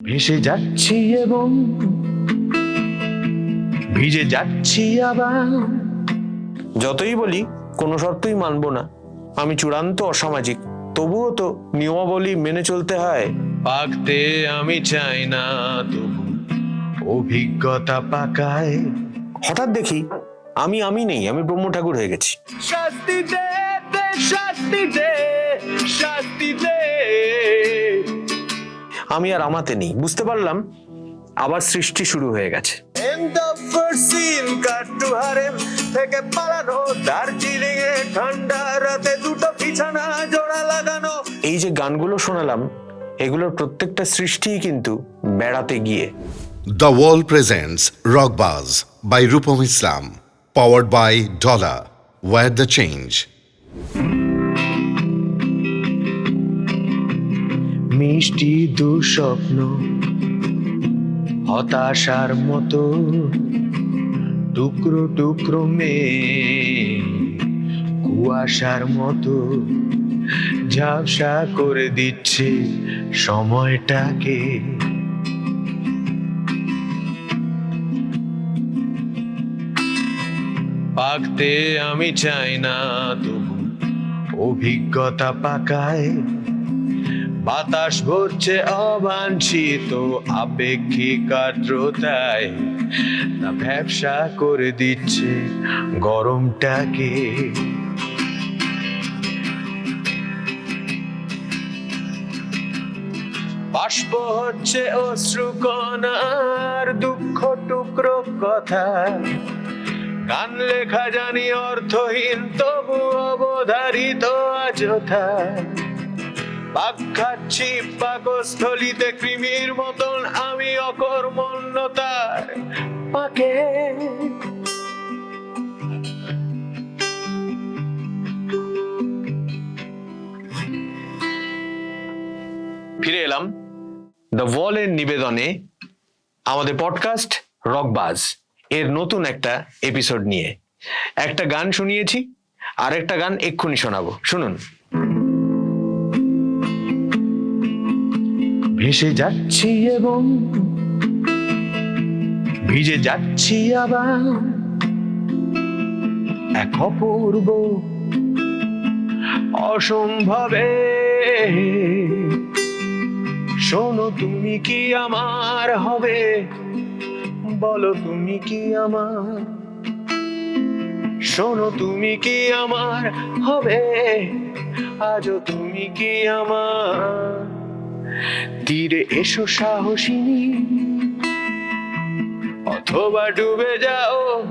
ভেসে যাচ্ছি এবং ভিজে যাচ্ছি আবার। যতই বলি কোনো শর্তই মানব না। আমি চূড়ান্ত অসামাজিক তবুও তো নিয়মাবলী মেনে চলতে হয়। পাকতে আমি চাই না তবু অভিজ্ঞতা পাকায়। হঠাৎ দেখি আমি আমি নেই আমি ব্রহ্ম ঠাকুর হয়ে গেছি। শাস্তি দে শাস্তি দে শাস্তি দে। আমি আর আমাতে নেই বুঝতে পারলাম? আবার সৃষ্টি শুরু হয়ে গেছে। থেকে পালানো দার্জিলিং এ ঠান্ডা রাতে দুটো বিছানা জোড়া লাগানো। এই যে গানগুলো শোনালাম এগুলোর প্রত্যেকটা সৃষ্টিই কিন্তু বেড়াতে গিয়ে। The Wall presents Rockbuzz by Rupam Islam powered by Dollar, war the Change. মিষ্টি দুঃস্বপ্ন, হতাশার মতো টুকরো টুকরো মেয়ে, কুয়াশার মতো ঝাপসা করে দিচ্ছে সময়টাকে। পাকতে আমি চাই না তবু অভিজ্ঞতা পাকায় বাতাস ভরছে অবাঞ্ছিত, আপেক্ষিক আর্দ্রতায়। তা ব্যবসা করে দিচ্ছে গরমটাকে। বাষ্প হচ্ছে অশ্রুকণার দুঃখ টুকরো কথা। গান লেখা জানি অর্থহীন, তবু অবধারিত অযথা। পাক পাকস্থলিতে কৃমির মতন আমি পাকে ফিরে এলাম দ্য ওয়ালের নিবেদনে আমাদের পডকাস্ট রকবাজ এর নতুন একটা এপিসোড নিয়ে। একটা গান শুনিয়েছি আর একটা গান এক্ষুনি শোনাবো। শুনুন। ভেসে যাচ্ছি এবং ভিজে যাচ্ছি আবার। এক অপূর্ব অসম্ভবে। শোনো তুমি কি আমার হবে? বলো তুমি কি আমার? শোনো তুমি কি আমার হবে? আজও তুমি কি আমার? তীরে এসো সাহসিনী। অথবা ডুবে যাও।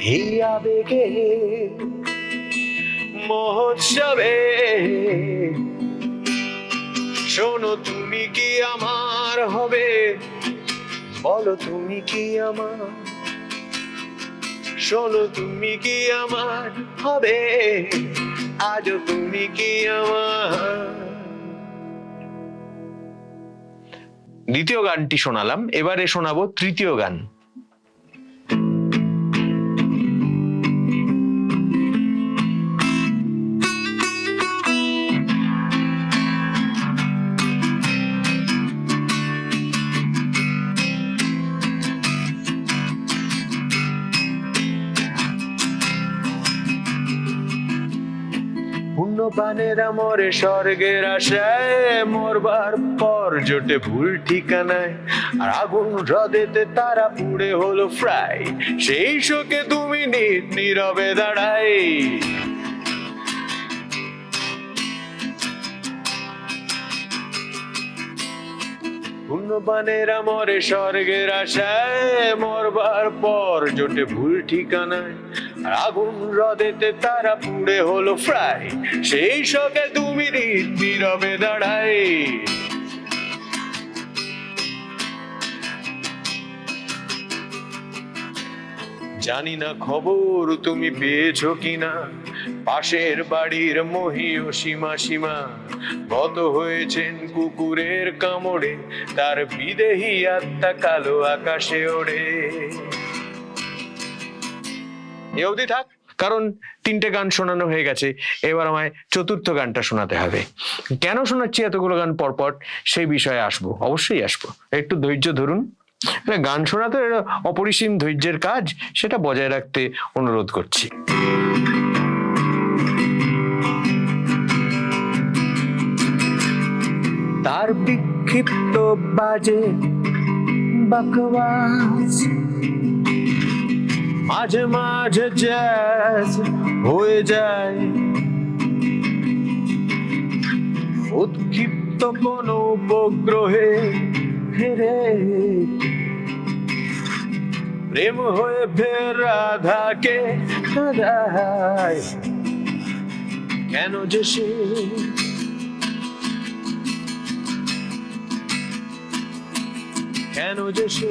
এই আবেগে, মহোৎসবে। শোনো, তুমি কি আমার হবে? বলো, তুমি কি আমার? শোনো, তুমি কি আমার হবে? আজও তুমি কি আমার? দ্বিতীয় গানটি শোনালাম। এবারে শোনাবো তৃতীয় গান। পুণ্যপানের আমরে স্বর্গের আশায় মরবার পর জোটে ভুল ঠিকানায়। আর আগুন হ্রদেতে তারা পুড়ে হলো ফ্রাই। সেই শোকে তুমি নিট নীরবে দাঁড়াই। পুণ্যপানের আমরে স্বর্গের আশায় মরবার পর জোটে ভুল ঠিকানায়। আগুন হ্রদেতে তারা পুড়ে হলো ফ্রাই। সেই শোকে তুমি নীরবে দাঁড়াই জানি না খবর তুমি পেয়েছ কিনা। পাশের বাড়ির মহি ও সীমা সীমা, গত হয়েছেন কুকুরের কামড়ে, তার বিদেহী আত্মা কালো আকাশে ওড়ে। এ অবধি থাক। কারণ তিনটে গান শোনানো হয়ে গেছে। এবার আমায় চতুর্থ গানটা শোনাতে হবে। কেন শোনাচ্ছি এতগুলো গান পরপর? সেই বিষয়ে আসব। অবশ্যই আসব। একটু ধৈর্য ধরুন। মানে গান শোনা তো অপরিসীম ধৈর্যের কাজ, সেটা বজায় রাখতে অনুরোধ করছি। তার বিক্ষিপ্ত বাজে বকবাস মাঝে মাঝে জ্যাজ হয়ে যায়। উৎক্ষিপ্ত কোন উপগ্রহে ফেরে। প্রেম হয়ে ফের রাধাকে কেন যে সে কেন যে সে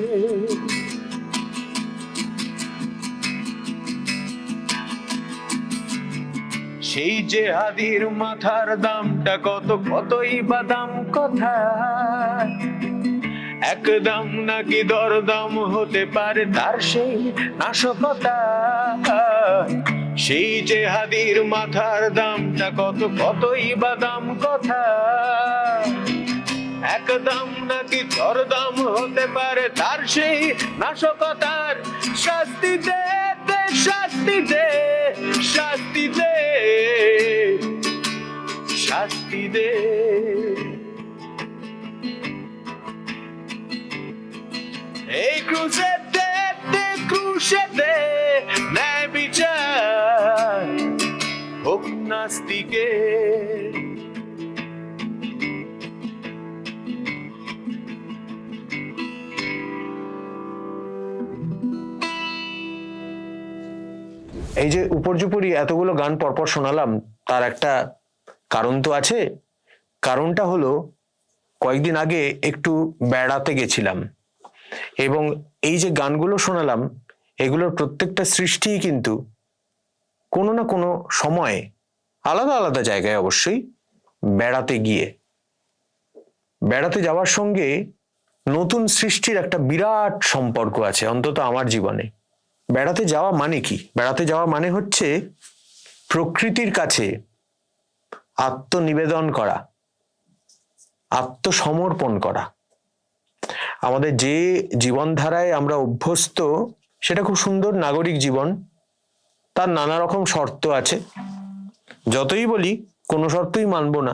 সেই যে হাদির মাথার দামটা কত, কতই বাদাম কথা একদম নাকি দরদাম হতে পারে তার সেই নাশকতা? সেই যে হাদির মাথার দামটা কত, কতই বাদাম কথা একদম নাকি দরদাম হতে পারে তার সেই নাশকতার শাস্তি দে শাস্তি দে শাস্তি দে শাস্তি দে। এই ক্রুশে দে দে ক্রুশে দে এই যে উপর্যুপরি এতগুলো গান পরপর শোনালাম, তার একটা কারণ তো আছে। কারণটা হলো, কয়েকদিন আগে একটু বেড়াতে গেছিলাম এবং এই যে গানগুলো শোনালাম, এগুলোর প্রত্যেকটা সৃষ্টিই কিন্তু কোনো না কোনো সময়ে আলাদা আলাদা জায়গায় অবশ্যই বেড়াতে গিয়ে। বেড়াতে যাওয়ার সঙ্গে নতুন সৃষ্টির একটা বিরাট সম্পর্ক আছে অন্তত আমার জীবনে। বেড়াতে যাওয়া মানে কি? বেড়াতে যাওয়া মানে হচ্ছে প্রকৃতির কাছে আত্মনিবেদন করা, আত্মসমর্পণ করা। আমাদের যে জীবনধারায় আমরা অভ্যস্ত, সেটা খুব সুন্দর নাগরিক জীবন। তার নানা রকম শর্ত আছে। যতই বলি, কোনো শর্তই মানব না।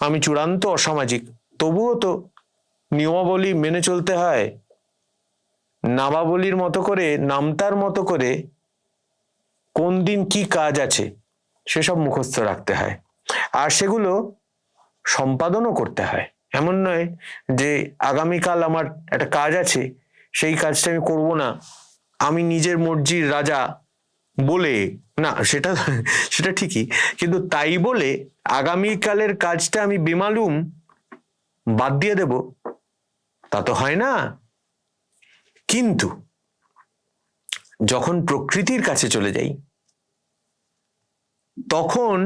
আমি চূড়ান্ত অসামাজিক। তবুও তো নিয়মাবলী মেনে চলতে হয়। নামাবলীর মতো করে, নামতার মতো করে কোন দিন কি কাজ আছে সেসব মুখস্থ রাখতে হয়। আর সেগুলো সম্পাদনও করতে হয়। এমন নয় যে আগামীকাল আমার একটা কাজ আছে, সেই কাজটা আমি করব না, আমি নিজের মর্জির রাজা বলে, না, সেটা সেটা ঠিকই। কিন্তু তাই বলে আগামীকালের কাজটা আমি বেমালুম বাদ দিয়ে দেব, তা তো হয় না। কিন্তু যখন প্রকৃতির কাছে চলে যাই, তখন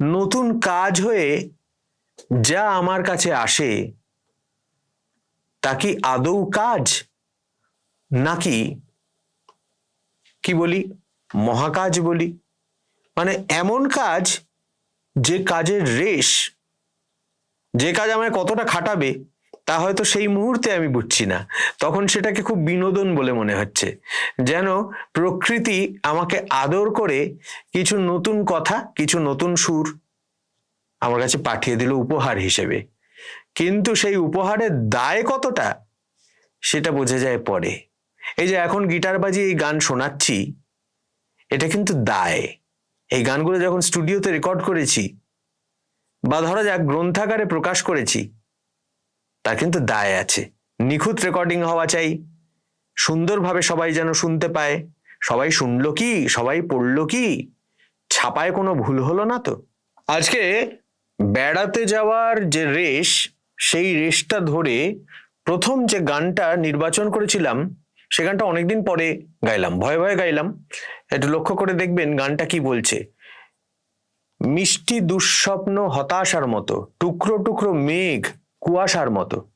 নতুন কাজ হয়ে যা আমার কাছে আসে, তা কি আদৌ কাজ? নাকি কি বলি, মহাকাজ বলি? মানে এমন কাজ যে কাজের রেশ, যে কাজ আমায় কতটা খাটাবে তা হয়তো সেই মুহূর্তে আমি বুঝছি না। তখন সেটাকে খুব বিনোদন বলে মনে হচ্ছে। যেন প্রকৃতি আমাকে আদর করে কিছু নতুন কথা, কিছু নতুন সুর আমার কাছে পাঠিয়ে দিল উপহার হিসেবে। কিন্তু সেই উপহারের দায় কতটা, সেটা বোঝা যায় পরে। এই যে এখন গিটার বাজিয়ে এই গান শোনাচ্ছি, এটা কিন্তু দায়। এই গানগুলো যখন স্টুডিওতে রেকর্ড করেছি বা ধরা যাক গ্রন্থাগারে প্রকাশ করেছি তার কিন্তু দায় আছে। নিখুঁত রেকর্ডিং হওয়া চাই। সুন্দরভাবে সবাই যেন শুনতে পায়। সবাই শুনলো কি? সবাই পড়ল কি? ছাপায় কোনো ভুল হলো না তো? আজকে বেড়াতে যাওয়ার যে রেশ, সেই রেশটা ধরে প্রথম যে গানটা নির্বাচন করেছিলাম, সে গানটা অনেকদিন পরে গাইলাম, ভয়ে ভয়ে গাইলাম। একটু লক্ষ্য করে দেখবেন গানটা কি বলছে। মিষ্টি দুঃস্বপ্ন হতাশার মতো, টুকরো টুকরো মেঘ কুয়াশার মতো।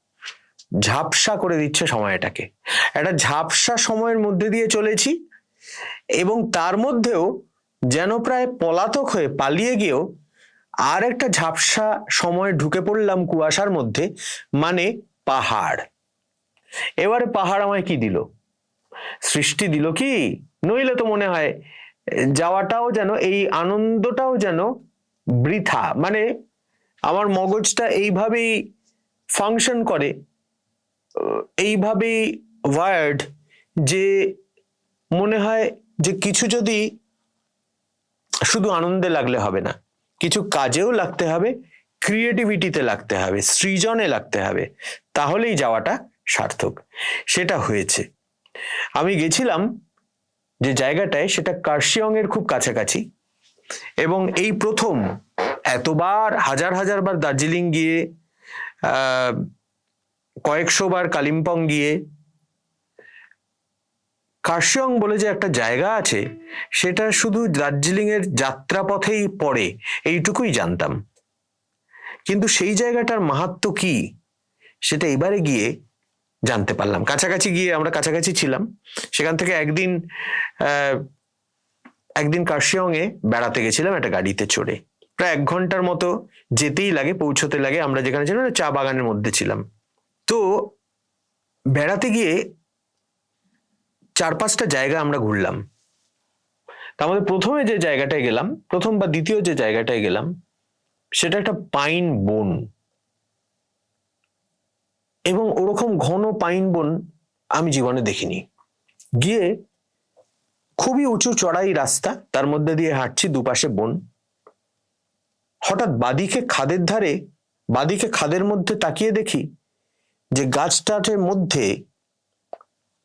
ঝাপসা করে দিচ্ছে সময়টাকে। একটা ঝাপসা সময়ের মধ্যে দিয়ে চলেছি এবং তার মধ্যেও যেন প্রায় পলাতক হয়ে পালিয়ে গিয়েও আর একটা ঝাপসা সময় ঢুকে পড়লাম কুয়াশার মধ্যে মানে পাহাড়। এবারে পাহাড় আমায় কি দিল? সৃষ্টি দিল কি? নইলে তো মনে হয় যাওয়াটাও যেন, এই আনন্দটাও যেন বৃথা। মানে আমার মগজটা এইভাবেই ফাংশন করে এইভাবেই ওয়ার্ড যে মনে হয় যে কিছু যদি শুধু আনন্দে লাগলে হবে না, কিছু কাজেও লাগতে হবে ক্রিয়েটিভিটিতে লাগতে হবে, সৃজনে লাগতে হবে, তাহলেই যাওয়াটা সার্থক। সেটা হয়েছে। আমি গেছিলাম যে জায়গাটায়, সেটা কার্শিয়ং এর খুব কাছাকাছি এবং এই প্রথম এতবার, হাজার হাজার বার দার্জিলিং গিয়ে কয়েকশো বার কালিম্পং গিয়ে কার্শিয়ং বলে যে একটা জায়গা আছে, সেটা শুধু দার্জিলিং এর যাত্রাপথেই পড়ে, এইটুকুই জানতাম। কিন্তু সেই জায়গাটার মাহাত্ম কি, সেটা এবারে গিয়ে জানতে পারলাম। কাছাকাছি গিয়ে আমরা কাছাকাছি ছিলাম। সেখান থেকে একদিন একদিন কার্শিয়ং এ বেড়াতে গেছিলাম একটা গাড়িতে চড়ে। প্রায় এক ঘণ্টার মতো যেতেই লাগে, পৌঁছতে লাগে। আমরা যেখানে ছিলাম চা বাগানের মধ্যে ছিলাম। তো বেড়াতে গিয়ে চার পাঁচটা জায়গা আমরা ঘুরলাম। তার মধ্যে প্রথমে যে জায়গাটায় গেলাম, প্রথম বা দ্বিতীয় যে জায়গাটায় গেলাম, সেটা একটা পাইন বন। এবং ওরকম ঘন পাইন বন আমি জীবনে দেখিনি। গিয়ে খুবই উঁচু চড়াই রাস্তা, তার মধ্যে দিয়ে হাঁটছি দুপাশে বন। হঠাৎ বাদিকে খাদের ধারে, বাদিকে খাদের মধ্যে তাকিয়ে দেখি যে গাছটাটের মধ্যে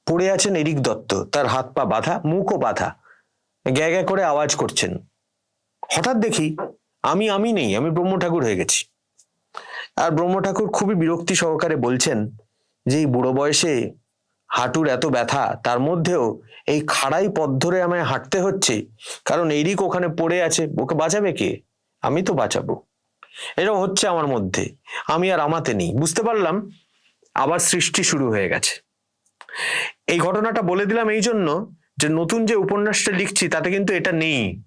পড়ে আছেন এরিক দত্ত। তার হাত পা বাঁধা, মুখও বাঁধা। গ্যা গ্যা করে আওয়াজ করছেন। হঠাৎ দেখি আমি আমি নেই, আমি ব্রহ্ম ঠাকুর হয়ে গেছি। আর ব্রহ্ম ঠাকুর খুবই বিরক্তি সহকারে বলছেন যে এই বুড়ো বয়সে হাঁটুর এত ব্যথা, তার মধ্যেও এই খাড়াই পথ ধরে আমায় হাঁটতে হচ্ছে। কারণ এরিক ওখানে পড়ে আছে, ওকে বাঁচাবে কে? আমি তো বাঁচাবো। এরকম হচ্ছে আমার মধ্যে। আমি আর আমাতে নেই। বুঝতে পারলাম? আবার সৃষ্টি শুরু হয়ে গেছে। এই ঘটনাটা বলে দিলাম এই জন্য যে নতুন যে উপন্যাসটা লিখছি, তাতে কিন্তু এটা নেই।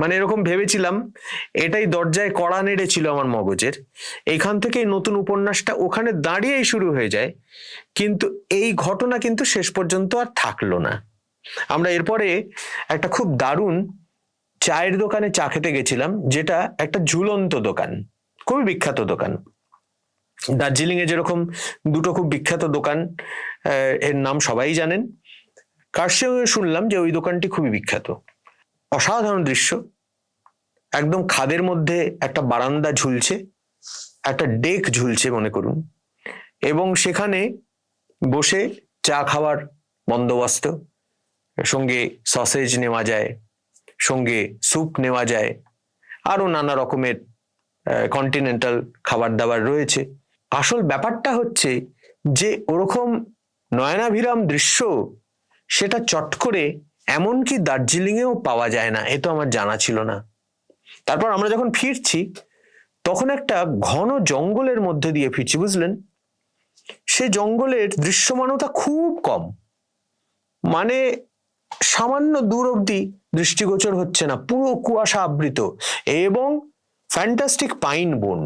মানে এরকম ভেবেছিলাম, এটাই দরজায় কড়া নেড়েছিল আমার মগজের। এইখান থেকে এই নতুন উপন্যাসটা ওখানে দাঁড়িয়েই শুরু হয়ে যায়। কিন্তু এই ঘটনা কিন্তু শেষ পর্যন্ত আর থাকল না। আমরা এরপরে একটা খুব দারুণ চায়ের দোকানে চা খেতে গেছিলাম, যেটা একটা ঝুলন্ত দোকান, খুবই বিখ্যাত দোকান। দার্জিলিং এ যেরকম দুটো খুব বিখ্যাত দোকান এর নাম সবাই জানেন। কার্শিয়ংয়ে শুনলাম যে ওই দোকানটি খুবই বিখ্যাত? অসাধারণ দৃশ্য। একদম খাদের মধ্যে একটা বারান্দা ঝুলছে, একটা ডেক ঝুলছে মনে করুন, এবং সেখানে বসে চা খাওয়ার বন্দোবস্ত, সঙ্গে সসেজ নেওয়া যায় সঙ্গে স্যুপ নেওয়া যায়। আরও নানা রকমের কন্টিনেন্টাল খাবার দাবার রয়েছে। আসল ব্যাপারটা হচ্ছে যে ওরকম নয়নাভিরাম দৃশ্য, সেটা চট করে এমনকি দার্জিলিংয়েও পাওয়া যায় না, এ তো আমার জানা ছিল না। তারপর আমরা যখন ফিরছি, তখন একটা ঘন জঙ্গলের মধ্যে দিয়ে ফিরছি, বুঝলেন? সে জঙ্গলের দৃশ্যমানতা খুব কম। মানে সামান্য দূর অব্দি দৃষ্টিগোচর হচ্ছে না, পুরো কুয়াশা আবৃত এবং ফ্যান্টাস্টিক পাইন বন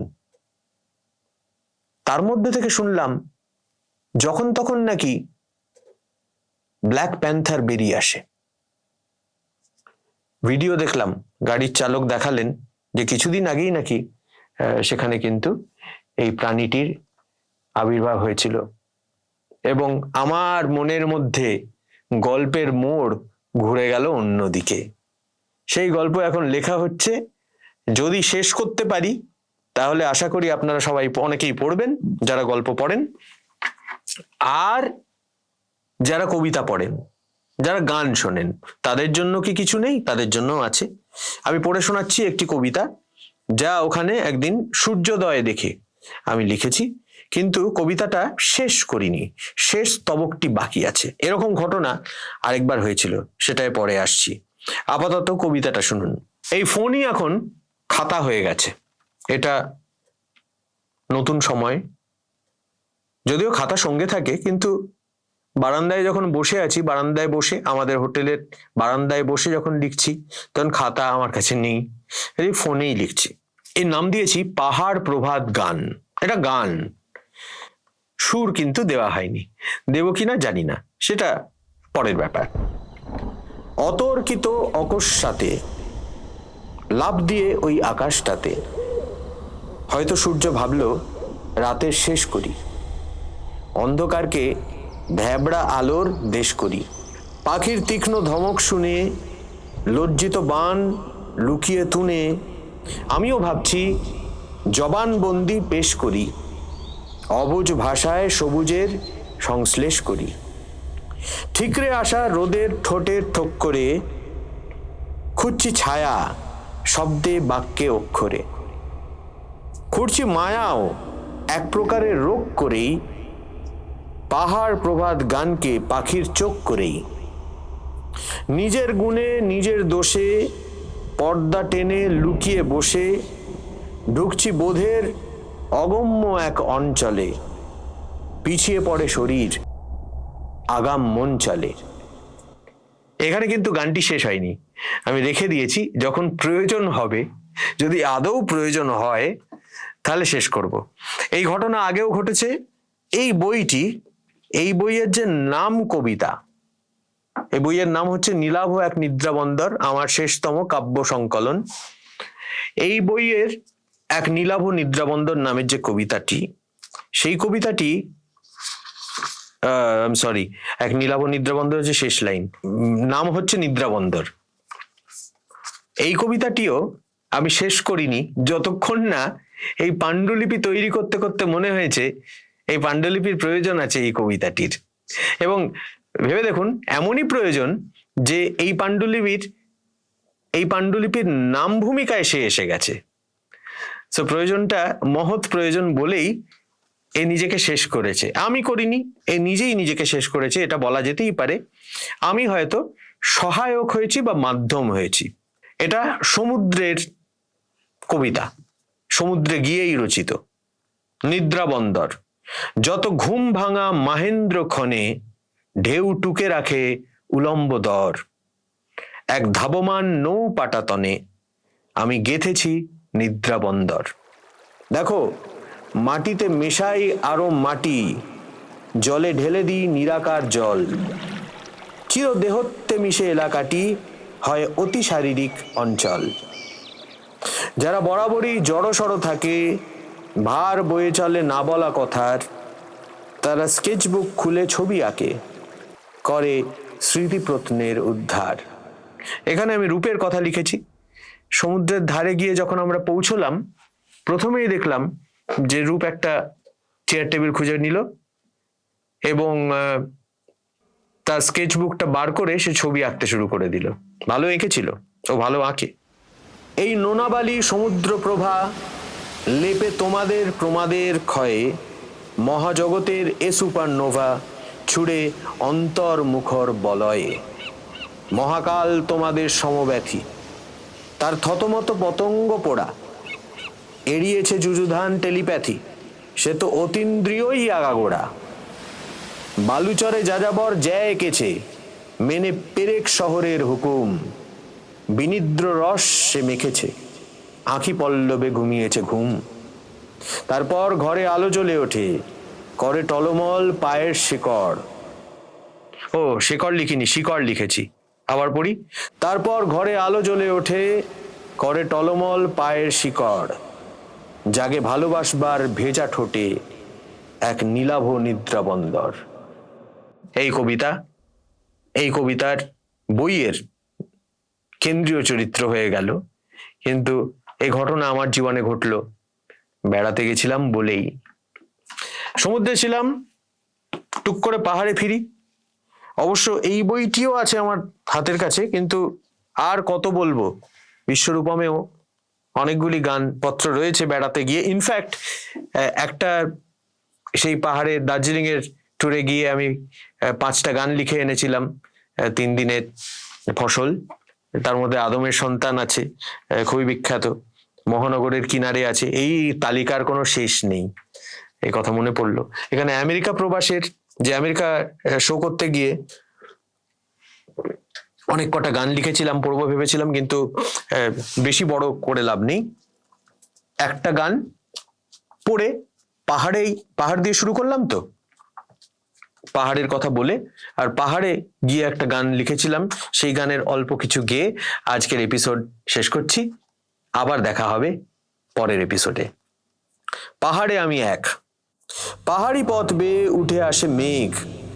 তার মধ্যে থেকে শুনলাম, যখন তখন নাকি ব্ল্যাক প্যান্থার বেরিয়ে আসে। ভিডিও দেখলাম, গাড়ির চালক দেখালেন যে কিছুদিন আগেই নাকি সেখানে কিন্তু এই প্রাণীটির আবির্ভাব হয়েছিল। এবং আমার মনের মধ্যে গল্পের মোড় ঘুরে গেল অন্যদিকে। সেই গল্প এখন লেখা হচ্ছে। যদি শেষ করতে পারি, তাহলে আশা করি আপনারা সবাই অনেকেই পড়বেন, যারা গল্প পড়েন। আর যারা কবিতা পড়েন, যারা গান শোনেন, তাদের জন্য কি কিছু নেই? তাদের জন্য আছে। আমি পড়ে শোনাচ্ছি একটি কবিতা, যা ওখানে একদিন সূর্যোদয় দেখে আমি লিখেছি। কিন্তু কবিতাটা শেষ করিনি। শেষ স্তবকটি বাকি আছে। এরকম ঘটনা আরেকবার হয়েছিল, সেটাই পরে আসছি। আপাতত কবিতাটা শুনুন। এই ফোনই এখন খাতা হয়ে গেছে। এটা নতুন সময়। যদিও খাতা সঙ্গে থাকে, কিন্তু বারান্দায় যখন বসে আছি, বারান্দায় বসে আমাদের হোটেলের বারান্দায় বসে যখন লিখছি, তখন খাতা আমার কাছে নেই। এই ফোনেই লিখছি। এর নাম দিয়েছি, পাহাড় প্রভাত গান। এটা গান। সুর কিন্তু দেওয়া হয়নি। দেব কিনা জানি না, সেটা পরের ব্যাপার। অতর্কিত অকস্মাতে লাভ দিয়ে ওই আকাশটাতে, হয়তো সূর্য ভাবল, রাতের শেষ করি। অন্ধকারকে ভ্যাবড়া আলোর দেশ করি। পাখির তীক্ষ্ণ ধমক শুনে, লজ্জিত বান লুকিয়ে তুনে আমিও ভাবছি, জবানবন্দি পেশ করি। অবুজ ভাষায় সবুজের সংশ্লেষ করি। ঠিকরে আসা রোদের ঠোঁটের ঠোক করে, খুঁজছি ছায়া শব্দে বাক্যে অক্ষরে। খুঁড়ছি মায়াও এক প্রকারের রোগ করেই, পাহাড় প্রভাত গানকে পাখির চোখ করেই। নিজের গুণে নিজের দোষে, পর্দা টেনে লুকিয়ে বসে, ঢুকছি বোধের অগম্য এক অঞ্চলে। পিছিয়ে পড়ে শরীর, আগাম মন চলে। এখানে কিন্তু গানটি শেষ হয়নি। আমি রেখে দিয়েছি, যখন প্রয়োজন হবে, যদি আদৌ প্রয়োজন হয়, তাহলে শেষ করব। এই ঘটনা আগেও ঘটেছে। এই বইটি, এই বইয়ের যে নাম কবিতা, এই বইয়ের নাম হচ্ছে নীলাভ এক নিদ্রাবন্দর, আমার শেষতম কাব্য সংকলন। এই বইয়ের এক নীলাভ নিদ্রাবন্দর নামের যে কবিতাটি, সেই কবিতাটি সরি এক নীলাভ নিদ্রাবন্দর যে শেষ লাইন নাম হচ্ছে নিদ্রাবন্দর। এই কবিতাটিও আমি শেষ করিনি, যতক্ষণ না এই পাণ্ডুলিপি তৈরি করতে করতে মনে হয়েছে, এই পাণ্ডুলিপির প্রয়োজন আছে এই কবিতাটির। এবং ভেবে দেখুন, এমনই প্রয়োজন যে এই পাণ্ডুলিপির এই পাণ্ডুলিপির নাম ভূমিকায় সে এসে গেছে। তো প্রয়োজনটা, মহৎ প্রয়োজন বলেই এ নিজেকে শেষ করেছে। আমি করিনি, এ নিজেই নিজেকে শেষ করেছে, এটা বলা যেতেই পারে। আমি হয়তো সহায়ক হয়েছি বা মাধ্যম হয়েছি। এটা সমুদ্রের কবিতা। সমুদ্রে গিয়েই রচিত। নিদ্রা বন্দর যত ঘুম ভাঙা মাহেন্দ্র ক্ষণে ঢেউ টুকে রাখে উলম্ব দর। এক ধাবমান নৌ পাটাতনে আমি গেথেছি নিদ্রা বন্দর দেখো, মাটিতে মেশাই আরও মাটি, জলে ঢেলে দিই নিরাকার জল। চির দেহত্বে মিশে এলাকাটি হয় অতি শারীরিক অঞ্চল। যারা বরাবরই জড়সড় থাকে, ভার বয়ে চলে না বলা কথার, তারা স্কেচবুক খুলে ছবি আঁকে, করে স্মৃতিপ্রত্নের উদ্ধার। এখানে আমি রূপের কথা লিখেছি। সমুদ্রের ধারে গিয়ে যখন আমরা পৌঁছলাম, প্রথমেই দেখলাম যে রূপ একটা চেয়ার টেবিল খুঁজে নিল এবং তার স্কেচবুকটা বার করে সে ছবি আঁকতে শুরু করে দিল। ভালো এঁকেছিল ও ভালো আঁকে। এই নোনাবালি সমুদ্র প্রভা লেপে তোমাদের প্রমাদের ক্ষয়ে মহাজগতের এ সুপারনোভা ছুড়ে অন্তর মুখর বলয়ে। মহাকাল তোমাদের সমব্যথী। তার থতমত পতঙ্গ পোড়া। এড়িয়েছে যুযুধান টেলিপ্যাথি। সে তো অতীন্দ্রিয়ই আগাগোড়া। বালুচরে যাযাবর জ্যা এঁকেছে মেনে পেরেক শহরের হুকুম। বিনিদ্র রস সে মেখেছে, আঁখি পল্লবে ঘুমিয়েছে ঘুম। তারপর ঘরে আলো জ্বলে ওঠে, করে টলমল পায়ের শিকড়। ও, শিকড় লিখিনি, শিকড় লিখেছি। আবার পড়ি। তারপর ঘরে আলো জ্বলে ওঠে, করে টলমল পায়ের শিকড়। জাগে ভালোবাসবার ভেজা ঠোঁটে এক নীলাভ নিদ্রা বন্দর। এই কবিতা, এই কবিতার বইয়ের কেন্দ্রীয় চরিত্র হয়ে গেল। কিন্তু এই ঘটনা আমার জীবনে ঘটলো। বেড়াতে গেছিলাম বলেই। সমুদ্রে ছিলাম, টুক করে পাহাড়ে ফিরি। অবশ্য এই বইটিও আছে আমার হাতের কাছে, কিন্তু আর কত বলব? বিশ্বরূপমেও অনেকগুলি গান পত্র রয়েছে বেড়াতে গিয়ে। ইনফ্যাক্ট একটা সেই পাহাড়ে দার্জিলিং এর ট্যুরে গিয়ে আমি পাঁচটা গান লিখে এনেছিলাম তিন দিনের ফসল। তার মধ্যে আদমের সন্তান আছে খুবই বিখ্যাত। মহানগরের কিনারে আছে। এই তালিকার কোনো শেষ নেই, এই কথা মনে পড়ল। এখানে আমেরিকা প্রবাসের যে আমেরিকা শো করতে গিয়ে অনেক কটা গান লিখেছিলাম, পড়ব ভেবেছিলাম, কিন্তু বেশি বড় করে লাভ নেই। একটা গান পড়ে পাহাড়েই, পাহাড় দিয়ে শুরু করলাম তো। পাহাড়ের কথা বলে, আর পাহাড়ে গিয়ে একটা গান লিখেছিলাম, সেই গানের অল্প কিছু গেয়ে আজকের এপিসোড শেষ করছি। আবার দেখা হবে পরের এপিসোডে পাহাড়ে আমি এক। পাহাড়ি পথ বেয়ে উঠে আসে মেঘ,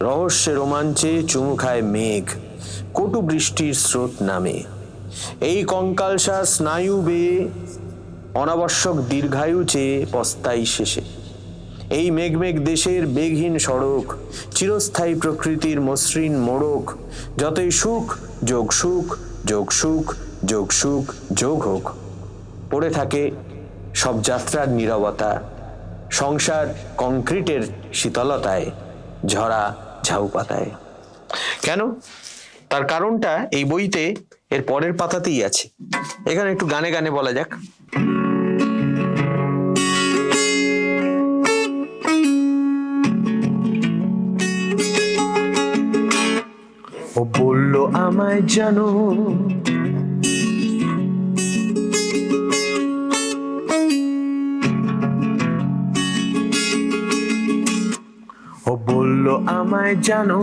রহস্যে রোমাঞ্চে চুমু খায় মেঘ, কটু বৃষ্টির স্রোত নামে। এই কঙ্কালসা স্নায়ু বেয়ে অনাবশ্যক দীর্ঘায়ু চেয়ে পস্তাই শেষে। এই মেঘমেঘ দেশের বেগহীন সড়ক, চিরস্থায়ী প্রকৃতির মসৃণ মোড়ক, যতই সুখ, যোগ সুখ যোগ সুখ যোগ সুখ, যোগ হোক, পড়ে থাকে সব যাত্রার নীরবতা। সংসার কংক্রিটের শীতলতায়, ঝরা ঝাউ পাতায় কেন? তার কারণটা এই বইতে এর পরের পাতাতেই আছে। এখানে একটু গানে গানে বলা যাক। ও বলল, আমায় জানো আমায় জানো,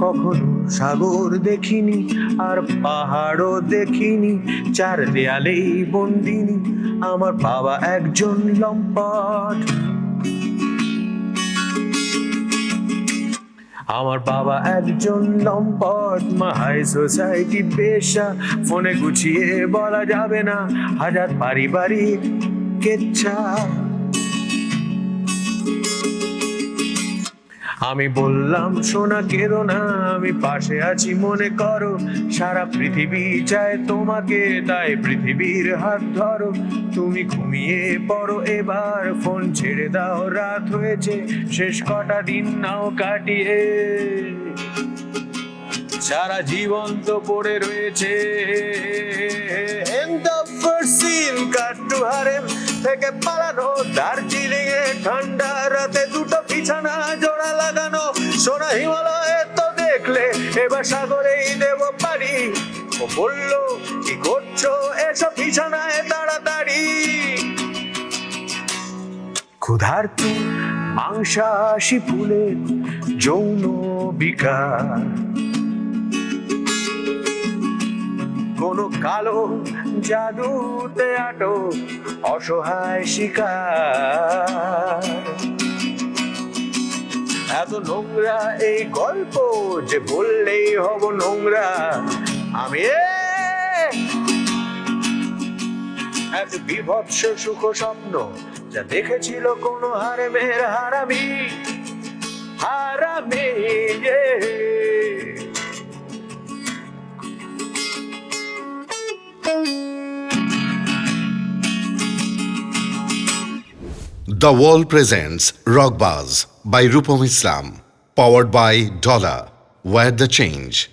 কখনো সাগর দেখিনি আর পাহাড়ও দেখিনি, চার দেয়ালেই বন্দিনী, আমার বাবা একজন লম্পট। আমার বাবা একজন লম্পট মা হাই সোসাইটি পেশা, ফোনে গুছিয়ে বলা যাবে না, হাজার পারিবারিক কেচ্ছা। আমি বললাম, সোনা কেঁদো না, আমি পাশে আছি, মনে করো। সারা পৃথিবী চায় তোমাকে, তাই পৃথিবীর হাত ধরো। তুমি ঘুমিয়ে পড়ো, এবার ফোন ছেড়ে দাও, রাত হয়েছে, শেষ কটা দিন নাও কাটিয়ে। সারা জীবন তো পড়ে রয়েছে। End to harem থেকে পালানো দার্জিলিং এ ঠান্ডা রাতে দুটো বিছানা জোড়া লাগানো। সোনা হিমালয়ে তো দেখলে এবার সাগরেই দেব পারি ও বলল, কি করছ এসব বিছানায় তাড়াতাড়ি? ক্ষুধার্ত মাংসাশি ফুলের যৌন বিকার। কোনো কালো জাদুতে আটো অসহায় শিকার এত নোংরা এই গল্প যে বললেই হব নোংরা, আমি এ- এক বিভৎস সুখ স্বপ্ন যা দেখেছিল কোনো হারেমের হারামি হারামি yeah. The Wall presents Rock Buzz by Rupam Islam, powered by Dollar. Where the change.